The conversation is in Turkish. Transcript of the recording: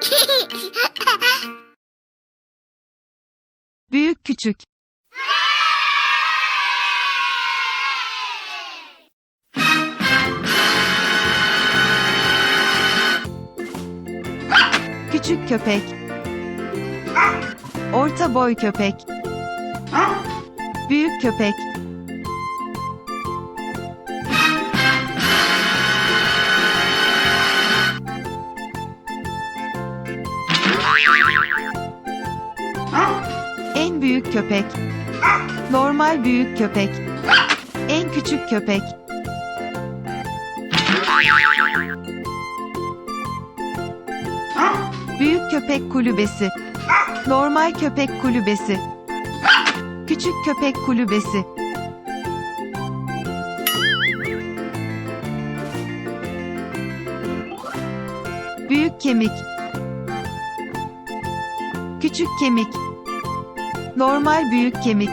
Büyük küçük. Küçük köpek. Orta boy köpek. Büyük köpek. En büyük köpek. Normal büyük köpek. En küçük köpek. Büyük köpek kulübesi. Normal köpek kulübesi. Küçük köpek kulübesi. Büyük kemik. Küçük kemik. Normal büyük kemik.